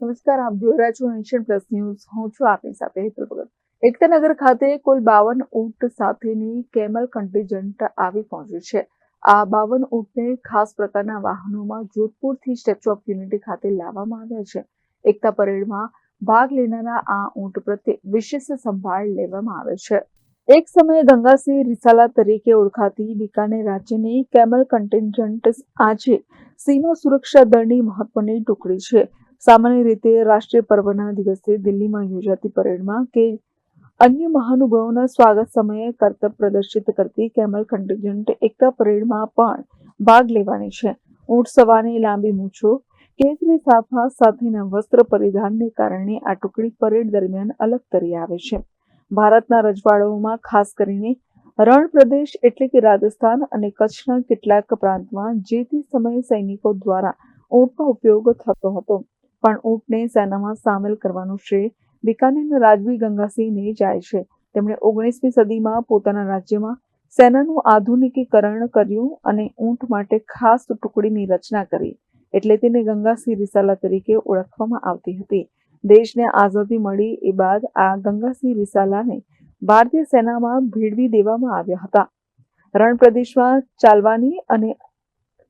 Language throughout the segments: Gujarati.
નમસ્કાર, આપ જોઈ રહ્યા છો એશિયન પ્લસ ન્યૂઝ. હું છું આપની સાથે હેતલ ભગત. એકતાનગર ખાતે કુલ બાવન ઊંટ સાથેની કેમલ કન્ટીજન્ટ આવી પહોંચ્યું છે. આ બાવન ઊંટને ખાસ પ્રકારના વાહનોમાં જોધપુરથી સ્ટેચ્યુ ઓફ યુનિટી ખાતે લાવવામાં આવ્યા છે. એકતા પરેડમાં ભાગ લેનારા આ ઊંટ પ્રત્યે વિશેષ સંભાળ લેવામાં આવે છે. એક સમયે ગંગાસિંહ રિસાલા તરીકે ઓળખાતી બિકાનેર રાજ્યની કેમલ કન્ટિન્જન્ટ આજે સીમા સુરક્ષા દળની મહત્વની ટુકડી છે. સામાન્ય રીતે રાષ્ટ્રીય પર્વના દિવસે દિલ્હીમાં યોજાતી પરેડમાં કે અન્ય મહાનુભાવોના સ્વાગત સમયે કરતબ પ્રદર્શિત કરતી કેમલ કન્ટિન્જન્ટ એકતા પરેડમાં પણ ભાગ લેવાની છે. ઊંટ સવારની લાંબી મૂછો, કેસરી સાફા સાથેના વસ્ત્ર પરિધાનને કારણે આ ટુકડી પરેડ દરમિયાન અલગ તરી આવે છે. ભારતના રજવાડાઓમાં ખાસ કરીને રણ પ્રદેશ એટલે કે રાજસ્થાન અને કચ્છના કેટલાક પ્રાંતમાં જે તે સમયે સૈનિકો દ્વારા ઊંટનો ઉપયોગ થતો હતો. પણ ઊંટને સેનામાં સામેલ કરવાનું શ્રેય બિકાનેરના રાજવી ગંગાસિંહને જાય છે. તેમણે ઓગણીસમી સદીમાં પોતાના રાજ્યમાં સેનાનું આધુનિકીકરણ કર્યું અને ઊંટ માટે ખાસ ટુકડીની રચના કરી એટલે તેને ગંગાસિંહ રિસાલા તરીકે ઓળખવામાં આવતી હતી. દેશને આઝાદી મળી એ બાદ આ ગંગાસિંહ રિસાલાને ભારતીય સેનામાં ભેળવી દેવામાં આવ્યા હતા. રણ પ્રદેશમાં ચાલવાની અને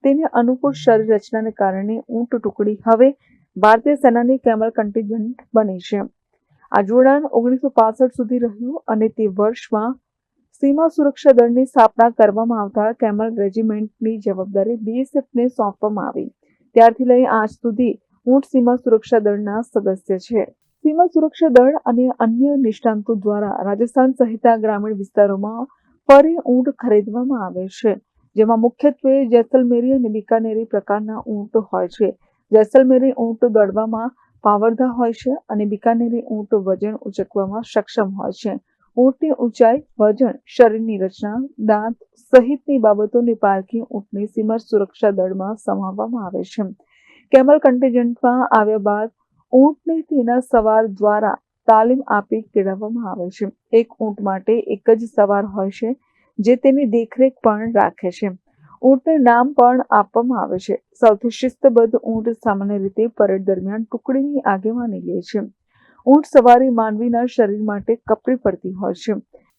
તેને અનુકૂળ શરીર રચનાને કારણે ઊંટ ટુકડી હવે ભારતીય સેનાની કેમલ કન્ટિજન્ટ બની છે. આ જોડાણ ઓગણીસો પાસઠ સુધી રહ્યું અને તે વર્ષમાં સીમા સુરક્ષા દળની સ્થાપના કરવામાં આવતા કેમલ રેજિમેન્ટની જવાબદારી બીએસએફને સોંપવામાં આવી. ત્યારથી લઈ આજ સુધી ઊંટ સીમા સુરક્ષા દળના સદસ્ય છે. સીમા સુરક્ષા દળ અને અન્ય નિષ્ણાંતો દ્વારા રાજસ્થાન સહિતના ગ્રામીણ વિસ્તારોમાં ફરી ઊંટ ખરીદવામાં આવે છે, જેમાં મુખ્યત્વે જેસલમેરી અને બિકાનેરી પ્રકારના ઊંટ હોય છે. જેસલમેરી ઊંટ દોડવામાં પાવરધા હોય છે અને બિકાનેરી ઊંટ વજન ઉચકવામાં સક્ષમ હોય છે. ઊંટની ઊંચાઈ, વજન, શરીરની રચના, દાંત સહિતની બાબતોની પારખી ઊંટની સીમા સુરક્ષા દળમાં સમાવવામાં આવે છે. કેમલ કન્ટિજન્ટમાં આવ્યા બાદ ઊંટને તેના સવાર દ્વારા તાલીમ આપી કેળવવામાં આવે છે. એક ઊંટ માટે એક જ સવાર હોય છે, જે તેની દેખરેખ પણ રાખે છે. ઊંટને નામ પણ આપવામાં આવે છે. સૌથી શિસ્તબદ્ધ ઊંટ સામાન્ય રીતે પરેડ દરમિયાન ટુકડીની આગેવાની લે છે. ઊંટ સવારી માનવીના શરીર માટે કપરી પડતી હોય છે.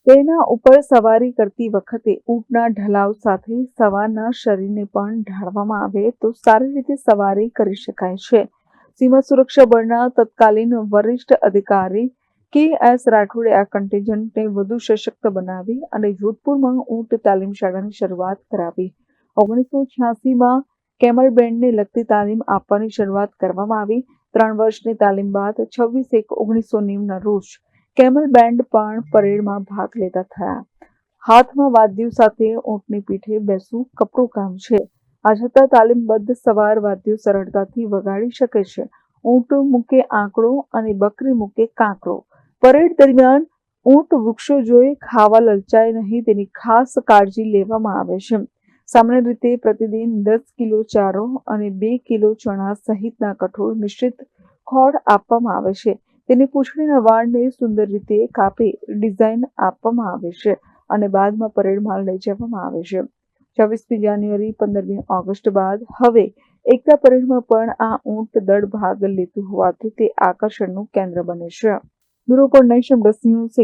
તેના ઉપર સવારી કરતી વખતે ઊંટના ઢલાવ સાથે સવારના શરીરને પણ ઢાળવામાં આવે તો સારી રીતે સવારી કરી શકાય છે. સીમા સુરક્ષા બળના તત્કાલીન વરિષ્ઠ અધિકારી કે એસ રાઠોડે આ કન્ટેજન્ટને વધુ સશક્ત બનાવી અને જોધપુરમાં ઊંટ તાલીમ શાળાની શરૂઆત કરાવી. ઓગણીસો છ્યાસીમાં કેમલ બેન્ડને લગતી તાલીમ આપવાની શરૂઆત કરવામાં આવી. ત્રણ વર્ષની તાલીમ બાદ છવ્વીસ એક ઓગણીસો નેવના રોજ કેમલ બેન્ડ પણ પરેડમાં ભાગ લેતા થયા. હાથમાં વાદ્યો સાથે ઊંટની પીઠે બેસવું કપરું કામ છે. આ છતાં તાલીમબદ્ધ સવાર વાદ્યો સરળતાથી વગાડી શકે છે. ઊંટ મૂકે આંકડો અને બકરી મૂકે કાંકડો. પરેડ દરમિયાન ઊંટ વૃક્ષો જોઈ ખાવા લલચાય નહીં તેની ખાસ કાળજી લેવામાં આવે છે. સામાન્ય રીતે પ્રતિદિન દસ કિલો ચારો અને બે કિલો ચણા સહિતના કઠોળ મિશ્રિત ખોળ આપવામાં આવે છે. તેની પૂંછડીના વાળને સુંદર રીતે કાપી ડિઝાઇન આપવામાં આવે છે અને બાદમાં પરેડમાં લઈ જવામાં આવે છે. છવ્વીસમી જાન્યુઆરી, પંદરમી ઓગસ્ટ બાદ હવે એકતા પરેડમાં પણ આ ઊંટ દળ ભાગ લેતું હોવાથી તે આકર્ષણનું કેન્દ્ર બને છે. બ્યુરો પર નેશન પ્લસ ન્યૂઝ